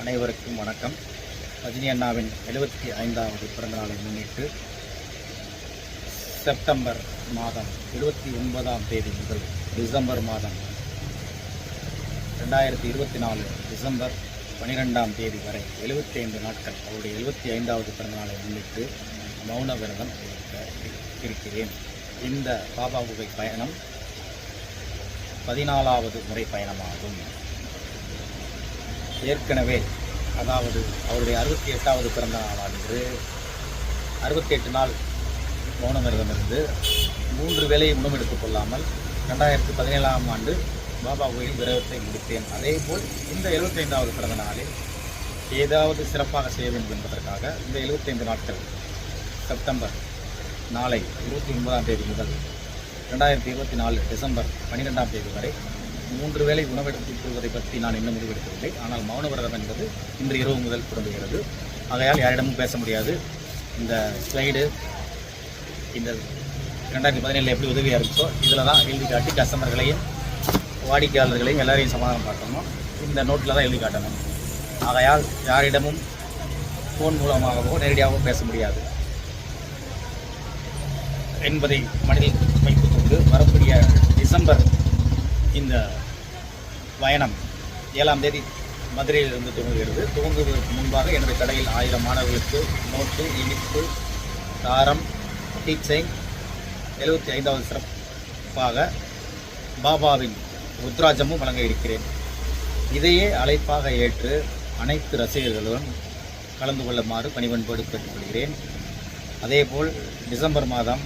அனைவருக்கும் வணக்கம். ரஜினி அண்ணாவின் எழுபத்தி ஐந்தாவது பிறந்தநாளை முன்னிட்டு செப்டம்பர் மாதம் இருபத்தி ஒன்பதாம் தேதி முதல் டிசம்பர் மாதம் ரெண்டாயிரத்தி இருபத்தி நாலு டிசம்பர் பனிரெண்டாம் தேதி வரை 75 நாட்கள் அவருடைய எழுபத்தி ஐந்தாவது பிறந்தநாளை முன்னிட்டு மௌன விரதம் இருக்கிறேன். இந்த பாபா குகை பயணம் பதினாலாவது முறை பயணமாகும். ஏற்கனவே அதாவது அவருடைய அறுபத்தி எட்டாவது பிறந்த நாள் அன்று அறுபத்தி எட்டு நாள் மௌன இருந்து மூன்று வேலையை உணவு எடுத்துக் கொள்ளாமல் ரெண்டாயிரத்தி பதினேழாம் ஆண்டு பாபா கோயில் விரதத்தை முடித்தேன். அதேபோல் இந்த எழுபத்தைந்தாவது பிறந்த நாளில் ஏதாவது சிறப்பாக செய்ய வேண்டும் என்பதற்காக இந்த எழுபத்தைந்து நாட்கள் செப்டம்பர் நாளை இருபத்தி ஒன்பதாம் தேதி முதல் ரெண்டாயிரத்தி இருபத்தி நாலு டிசம்பர் பன்னிரெண்டாம் தேதி வரை மூன்று வேளை உணவெடுத்துக் கொள்வதை பற்றி நான் இன்னும் முடிவெடுக்கவில்லை. ஆனால் மௌன விரதம் என்பது இன்று இரவு முதல் தொடங்குகிறது. ஆகையால் யாரிடமும் பேச முடியாது. இந்த ஸ்லைடு இந்த ரெண்டாயிரத்தி பதினேழில் எப்படி உதவியாக இருந்துச்சோ இதில் தான் எழுதி காட்டி கஸ்டமர்களையும் வாடிக்கையாளர்களையும் எல்லாரையும் சமாதானம் காட்டணும். இந்த நோட்டில் தான் எழுதி காட்டணும். ஆகையால் யாரிடமும் ஃபோன் மூலமாகவோ நேரடியாகவோ பேச முடியாது. என்பதை மனதில் வைத்துக்கொண்டு வரக்கூடிய டிசம்பர் இந்த பயணம் ஏழாம் தேதி மதுரையிலிருந்து துவங்குகிறது. துவங்குவதற்கு முன்பாக எனது கடையில் ஆயிரம் மாணவர்களுக்கு நோட்டு இனிப்பு காரம் டீச்சைன் எழுபத்தி ஐந்தாவது சிறப்பாக பாபாவின் ருத்ராஜமும் வழங்க இருக்கிறேன். இதையே அழைப்பாக ஏற்று அனைத்து ரசிகர்களும் கலந்து கொள்ளுமாறு பணிபண்போடு கேட்டுக்கொள்கிறேன். அதேபோல் டிசம்பர் மாதம்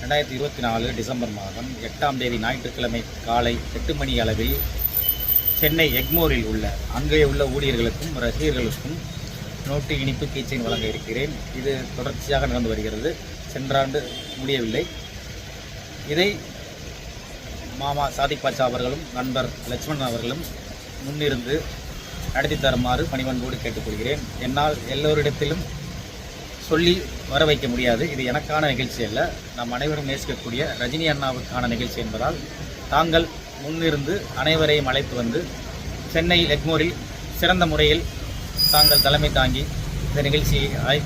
ரெண்டாயிரத்தி இருபத்தி நாலு டிசம்பர் மாதம் எட்டாம் தேதி ஞாயிற்றுக்கிழமை காலை எட்டு மணி அளவில் சென்னை எக்மோரில் உள்ள அங்கே உள்ள ஊழியர்களுக்கும் ரசிகர்களுக்கும் நோட்டு இனிப்பு கீச்சைன் வழங்க இருக்கிறேன். இது தொடர்ச்சியாக நடந்து வருகிறது. சென்ற ஆண்டு முடியவில்லை. இதை மாமா சாதிக் பாட்சா அவர்களும் நண்பர் லட்சுமணன் அவர்களும் முன்னிருந்து நடத்தி தருமாறு பணிவன்போடு கேட்டுக்கொள்கிறேன். என்னால் எல்லோரிடத்திலும் சொல்லி வர வைக்க முடியாது. இது எனக்கான நிகழ்ச்சி அல்ல. நாம் அனைவரும் நேசிக்கக்கூடிய ரஜினி அண்ணாவுக்கான நிகழ்ச்சி என்பதால் தாங்கள் முன்னிருந்து அனைவரையும் அழைத்து வந்து சென்னை எக்மோரில் சிறந்த முறையில் தாங்கள் தலைமை தாங்கி இந்த நிகழ்ச்சியை ஆய்-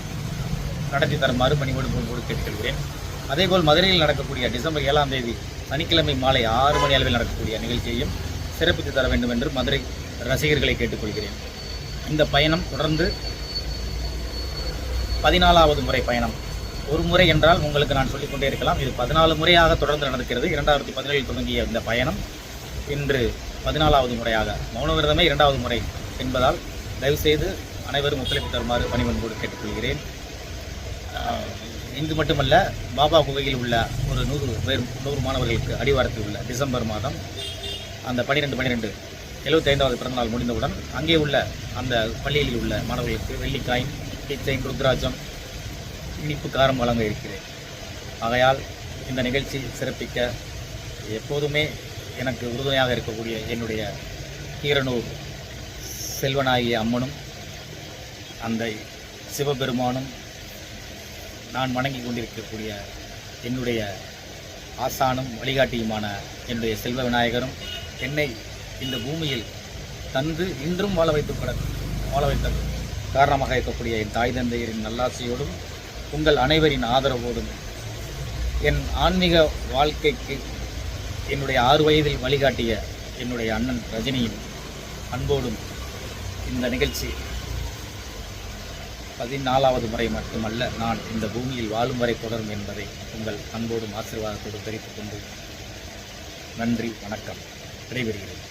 நடத்தி தருமாறு பணிவோடு போடு கேட்டுக்கொள்கிறேன். அதேபோல் மதுரையில் நடக்கக்கூடிய டிசம்பர் ஏழாம் தேதி சனிக்கிழமை மாலை ஆறு மணி அளவில் நடக்கக்கூடிய நிகழ்ச்சியையும் சிறப்பித்து தர வேண்டும் என்று மதுரை ரசிகர்களை கேட்டுக்கொள்கிறேன். இந்த பயணம் தொடர்ந்து பதினாலாவது முறை பயணம். ஒரு முறை என்றால் உங்களுக்கு நான் சொல்லிக்கொண்டே இருக்கலாம். இது பதினாலு முறையாக தொடர்ந்து நடக்கிறது. இரண்டாயிரத்தி பதினேழில் தொடங்கிய இந்த பயணம் இன்று பதினாலாவது முறையாக. மௌன விரதமே இரண்டாவது முறை என்பதால் தயவுசெய்து அனைவரும் ஒத்துழைப்பு தருமாறு பணிவன்போடு கேட்டுக்கொள்கிறேன். இங்கு மட்டுமல்ல பாபா குகையில் உள்ள ஒரு நூறு பேர் நூறு மாணவர்களுக்கு அடிவாரத்தில் உள்ள டிசம்பர் மாதம் அந்த பன்னிரெண்டு பன்னிரெண்டு எழுபத்தைந்தாவது பிறந்தநாள் முடிந்தவுடன் அங்கே உள்ள அந்த பள்ளியில் உள்ள மாணவர்களுக்கு வெள்ளிக்காய் கீச்சைன் ருத்ராஜம் இனிப்பு காரம் வழங்க இருக்கிறேன் ஆகையால் இந்த நிகழ்ச்சி சிறப்பிக்க எப்போதுமே எனக்கு உறுதுணையாக இருக்கக்கூடிய என்னுடைய கீரனூர் செல்வனாகிய அம்மனும் அந்த சிவபெருமானும் நான் வணங்கி கொண்டிருக்கக்கூடிய என்னுடைய ஆசானும் வழிகாட்டியுமான என்னுடைய செல்வ விநாயகரும் என்னை இந்த பூமியில் தந்து இன்றும் வாழ வைத்து வாழ வைத்தது காரணமாக இருக்கக்கூடிய என் தாய் தந்தையரின் நல்லாசையோடும் உங்கள் அனைவரின் ஆதரவோடும் என் ஆன்மீக வாழ்க்கைக்கு என்னுடைய ஆறு வயதில் வழிகாட்டிய என்னுடைய அண்ணன் ரஜினியின் அன்போடும் இந்த நிகழ்ச்சி பதினாலாவது முறை மட்டுமல்ல நான் இந்த பூமியில் வாழும் வரை தொடரும் என்பதை உங்கள் அன்போடும் ஆசீர்வாதத்தோடும் தெரிவித்துக் கொண்டு நன்றி வணக்கம். விடைபெறுகிறேன்.